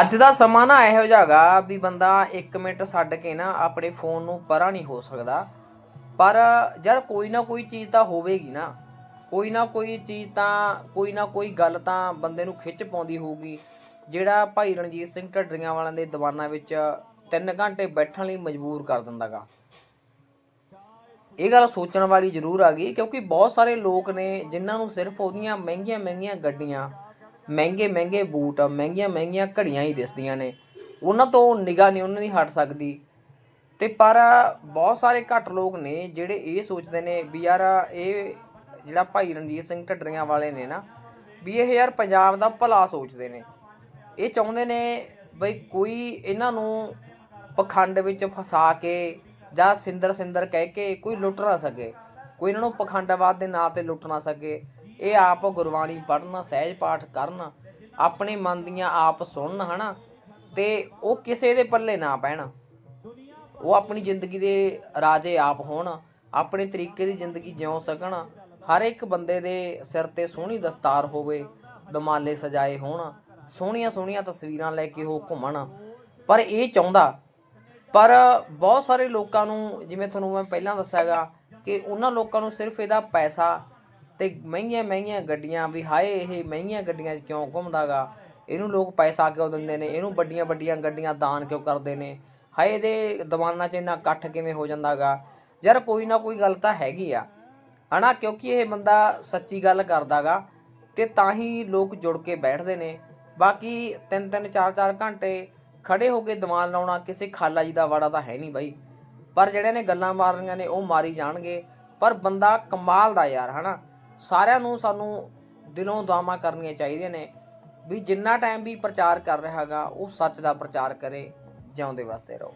ਅੱਜ ਦਾ ਸਮਾਂ ਨਾ ਇਹੋ ਜਿਹਾ ਹੈਗਾ ਵੀ ਬੰਦਾ 1 ਮਿੰਟ ਛੱਡ ਕੇ ਨਾ ਆਪਣੇ ਫੋਨ ਨੂੰ ਪਰਾਂ ਨਹੀਂ ਹੋ ਸਕਦਾ। ਪਰ ਯਾਰ ਕੋਈ ਨਾ ਕੋਈ ਚੀਜ਼ ਤਾਂ ਹੋਵੇਗੀ ਨਾ। ਕੋਈ ਨਾ ਕੋਈ ਚੀਜ਼ ਤਾਂ, ਕੋਈ ਨਾ ਕੋਈ ਗੱਲ ਤਾਂ ਬੰਦੇ ਨੂੰ ਖਿੱਚ ਪਾਉਂਦੀ ਹੋਊਗੀ। ਜਿਹੜਾ ਭਾਈ ਰਣਜੀਤ ਸਿੰਘ ਢੱਡਰੀਆਂ ਵਾਲਿਆਂ ਦੇ ਦੀਵਾਨਾਂ ਵਿੱਚ 3 ਘੰਟੇ ਬੈਠਣ ਲਈ ਮਜਬੂਰ ਕਰ ਦਿੰਦਾਗਾ ਇਹ ਗੱਲ ਸੋਚਣ ਵਾਲੀ ਜ਼ਰੂਰ ਆ ਗਈ ਕਿਉਂਕਿ ਬਹੁਤ ਸਾਰੇ ਲੋਕ ਨੇ ਜਿਨ੍ਹਾਂ ਨੂੰ ਸਿਰਫ ਉਹਦੀਆਂ ਮਹਿੰਗੀਆਂ ਮਹਿੰਗੀਆਂ ਗੱਡੀਆਂ ਮਹਿੰਗੇ ਮਹਿੰਗੇ ਬੂਟ, ਮਹਿੰਗੀਆਂ ਮਹਿੰਗੀਆਂ ਘੜੀਆਂ ਹੀ ਦਿਸਦੀਆਂ ਨੇ। ਉਹਨਾਂ ਤੋਂ ਨਿਗਾਹ ਨਹੀਂ, ਉਹਨਾਂ ਦੀ ਹਟ ਸਕਦੀ। ਤੇ ਪਰ ਬਹੁਤ ਸਾਰੇ ਘੱਟ ਲੋਕ ਨੇ ਜਿਹੜੇ ਇਹ ਸੋਚਦੇ ਨੇ ਵੀ ਯਾਰ ਇਹ ਜਿਹੜਾ ਭਾਈ ਰਣਜੀਤ ਸਿੰਘ ਢੱਡਰੀਆਂ ਵਾਲੇ ਨੇ ਨਾ, ਵੀ ਇਹ ਯਾਰ ਪੰਜਾਬ ਦਾ ਭਲਾ ਸੋਚਦੇ ਨੇ। ਇਹ ਚਾਹੁੰਦੇ ਨੇ ਬਈ ਕੋਈ ਇਹਨਾਂ ਨੂੰ ਪਖੰਡ ਵਿੱਚ ਫਸਾ ਕੇ ਜਾਂ ਸਿੰਦਰ ਸਿੰਦਰ ਕਹਿ ਕੇ ਕੋਈ ਲੁੱਟ ਨਾ ਸਕੇ। ਕੋਈ ਇਹਨਾਂ ਨੂੰ ਪਖੰਡਵਾਦ ਦੇ ਨਾਂ ਤੇ ਲੁੱਟ ਨਾ ਸਕੇ। ਇਹ ਆਪ ਗੁਰਬਾਣੀ ਪੜ੍ਹਨ, ਸਹਿਜ ਪਾਠ ਕਰਨ, ਆਪਣੇ ਮਨ ਦੀਆਂ ਆਪ ਸੁਣਨ, ਹਨਾ? ਤੇ ਉਹ ਕਿਸੇ ਦੇ ਪੱਲੇ ਨਾ ਪੈਣ। ਉਹ ਆਪਣੀ ਜ਼ਿੰਦਗੀ ਦੇ ਰਾਜੇ ਆਪ ਹੋਣ, ਆਪਣੇ ਤਰੀਕੇ ਦੀ ਜ਼ਿੰਦਗੀ ਜਿਉ ਸਕਣ, ਹਰ ਇੱਕ ਬੰਦੇ ਦੇ ਸਿਰ ਤੇ ਸੋਹਣੀ ਦਸਤਾਰ ਹੋਵੇ, ਦਮਾਲੇ ਸਜਾਏ ਹੋਣ, ਸੋਹਣੀਆਂ ਸੋਹਣੀਆਂ ਤਸਵੀਰਾਂ ਲੈ ਕੇ ਉਹ ਘੁੰਮਣ। ਪਰ ਇਹ ਚਾਹੁੰਦਾ, ਪਰ ਬਹੁਤ ਸਾਰੇ ਲੋਕਾਂ ਨੂੰ, ਜਿਵੇਂ ਤੁਹਾਨੂੰ ਮੈਂ ਪਹਿਲਾਂ ਦੱਸਿਆਗਾ, ਕਿ ਉਹਨਾਂ ਲੋਕਾਂ ਨੂੰ ਸਿਰਫ ਇਹਦਾ ਪੈਸਾ ਤੇ ਮਹਿੰਗੀਆਂ ਮਹਿੰਗੀਆਂ ਗੱਡੀਆਂ ਵੀ ਹਾਏ, ਇਹ ਮਹਿੰਗੀਆਂ ਗੱਡੀਆਂ 'ਚ ਕਿਉਂ ਘੁੰਮਦਾਗਾ ਇਹਨੂੰ ਲੋਕ ਪੈਸਾ ਕਿਉਂ ਦਿੰਦੇ ਨੇ? ਇਹਨੂੰ ਵੱਡੀਆਂ ਵੱਡੀਆਂ ਗੱਡੀਆਂ ਦਾਨ ਕਿਉਂ ਕਰਦੇ ਨੇ? ਹਾਏ, ਇਹਦੇ ਦੀਵਾਨਾਂ 'ਚ ਇੰਨਾ ਇਕੱਠ ਕਿਵੇਂ ਹੋ ਜਾਂਦਾਗਾ ਯਾਰ, ਕੋਈ ਨਾ ਕੋਈ ਗੱਲ ਤਾਂ ਹੈਗੀ ਆ, ਹਨਾ? ਕਿਉਂਕਿ ਇਹ ਬੰਦਾ ਸੱਚੀ ਗੱਲ ਕਰਦਾਗਾ ਤੇ ਤਾਂ ਹੀ ਲੋਕ ਜੁੜ ਕੇ ਬੈਠਦੇ ਨੇ। ਬਾਕੀ ਤਿੰਨ ਤਿੰਨ, ਚਾਰ ਚਾਰ ਘੰਟੇ ਖੜੇ ਹੋ ਕੇ ਦੀਵਾਨ ਲਾਉਣਾ ਕਿਸੇ ਖਾਲਾ ਜੀ ਦਾ ਵਾੜਾ ਤਾਂ ਹੈ ਨਹੀਂ ਬਾਈ। ਪਰ ਜਿਹੜੇ ਨੇ ਗੱਲਾਂ ਮਾਰਨੀਆਂ ਨੇ, ਉਹ ਮਾਰੀ ਜਾਣਗੇ। ਪਰ ਬੰਦਾ ਕਮਾਲ ਦਾ ਯਾਰ, ਹਨਾ? ਸਾਰਿਆਂ ਨੂੰ ਸਾਨੂੰ ਦਿਲੋਂ ਦੁਆਵਾਂ ਕਰਨੀਆਂ ਚਾਹੀਦੀਆਂ ਨੇ ਵੀ ਜਿੰਨਾ ਟਾਈਮ ਵੀ ਪ੍ਰਚਾਰ ਕਰ ਰਿਹਾ ਹੈਗਾ, ਉਹ ਸੱਚ ਦਾ ਪ੍ਰਚਾਰ ਕਰੇ, ਜਿਉਂਦੇ ਵਾਸਤੇ ਰਹੋ।